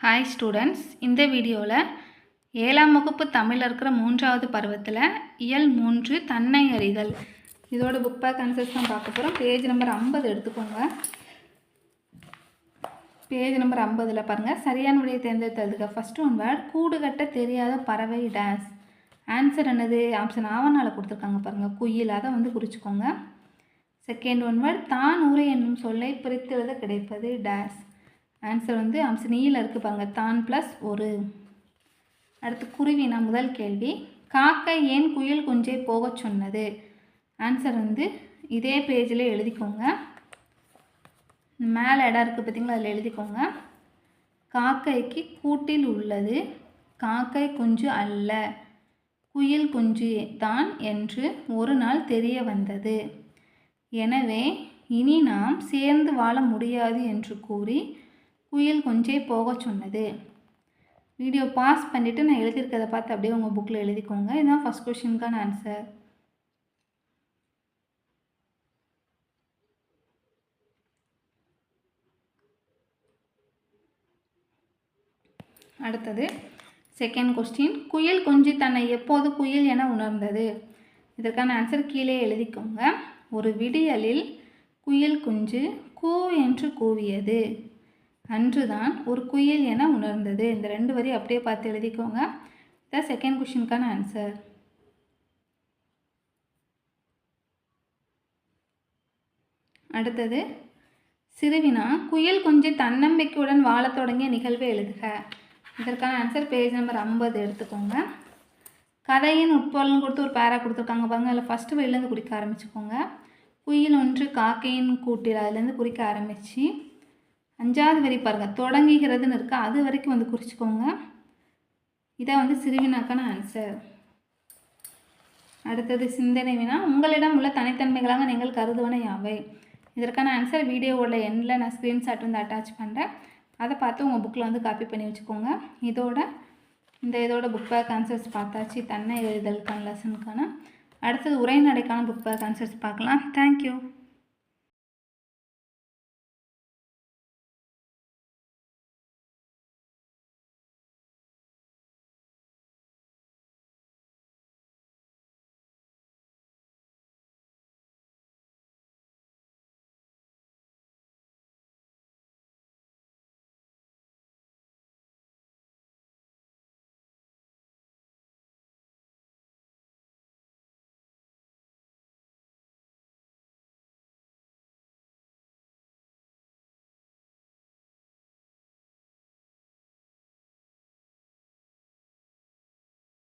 Hi students இந்த வீடியோவில் ஏழாம் வகுப்பு தமிழில் இருக்கிற மூன்றாவது பருவத்தில் இயல் மூன்று தன்னை அறிதல் இதோட புக் பேக் அன்சர்ஸ் தான் பார்க்க போகிறோம் பேஜ் நம்பர் ஐம்பது எடுத்துக்கோங்க. பேஜ் நம்பர் ஐம்பதில் பாருங்கள் சரியான விடையை தேர்ந்தெடுத்ததுக்கு ஃபஸ்ட்டு ஒன் வேர்ட் கூடு கட்ட தெரியாத பறவை டேஸ் ஆன்சர் என்னது? ஆப்ஷன் ஆவணால் கொடுத்துருக்காங்க பாருங்கள் குயில் அதை வந்து குறிச்சிக்கோங்க. செகண்ட் ஒன் வேர்ட் தான் ஊரை என்னும் சொல்லை பிரித்தெழுத கிடைப்பது டேஸ் ஆன்சர் வந்து ஆப்ஷன் இருக்குது பாருங்கள் தான் ப்ளஸ் ஒரு. அடுத்து குருவினா முதல் கேள்வி. காக்கை ஏன் குயில் குஞ்சை போகச் சொன்னது? ஆன்சர் வந்து இதே பேஜில் எழுதிக்கோங்க. மேலே இடம் இருக்குது பார்த்தீங்களா அதில் எழுதிக்கோங்க. காக்கைக்கு கூட்டில் உள்ளது. காக்கை குஞ்சு அல்ல. குயில் குஞ்சு தான் என்று ஒரு நாள் தெரிய வந்தது. எனவே இனி நாம் சேர்ந்து வாழ முடியாது என்று கூறி குயில் கொஞ்சே போகச் சொன்னது. வீடியோ பாஸ் பண்ணிவிட்டு நான் எழுதியிருக்கிறத பார்த்து அப்படியே உங்கள் புக்கில் எழுதிக்கோங்க. இதுதான் ஃபஸ்ட் கொஷினுக்கான ஆன்சர் அடுத்தது செகண்ட் கொஸ்டின் குயில் குஞ்சு தன்னை எப்போது குயில் என உணர்ந்தது? இதற்கான ஆன்சர் கீழே எழுதிக்கோங்க. ஒரு விடியலில் குயில் குஞ்சு கூ என்று கூவியது. அன்றுதான் ஒரு குயில் என உணர்ந்தது. இந்த ரெண்டு வரி அப்படியே பார்த்து எழுதிக்கோங்க. த செகண்ட் கொஷினுக்கான ஆன்சர் அடுத்தது சிறுவினா குயில் கொஞ்சம் தன்னம்பிக்கையுடன் வாழத் தொடங்கிய நிகழ்வை எழுதுக. இதற்கான ஆன்சர் பேஜ் நம்பர் ஐம்பது எடுத்துக்கோங்க. கதையின் உட்பொருள்னு கொடுத்து ஒரு பேரா கொடுத்துருக்காங்க பாருங்கள் அதில் ஃபஸ்ட்டு வழியிலேருந்து குறிக்க ஆரம்பிச்சுக்கோங்க. குயில் ஒன்று காக்கையின் கூட்டில் அதுலேருந்து குறிக்க ஆரம்பித்து அஞ்சாவது வரி பாருங்கள் தொடங்குகிறதுன்னு இருக்கா? அது வரைக்கும் வந்து குறிச்சிக்கோங்க. இதை வந்து சிறுவினாக்கான ஆன்சர் அடுத்தது சிந்தனை வினா. உங்களிடம் உள்ள தனித்தன்மைகளாக நீங்கள் கருதுவன யாவை? இதற்கான ஆன்சர் வீடியோவோட எண்ணில் நான் ஸ்க்ரீன்ஷாட் வந்து அட்டாச் பண்ணுறேன் அதை பார்த்து உங்கள் புக்கில் வந்து காப்பி பண்ணி வச்சுக்கோங்க. இதோட இந்த இதோட புக் பேக் ஆன்சர்ஸ் பார்த்தாச்சு. தன்னை எழுதலுக்கான லெசனுக்கான அடுத்தது உரைநடைக்கான புக் பேக் ஆன்சர்ஸ் பார்க்கலாம். Thank you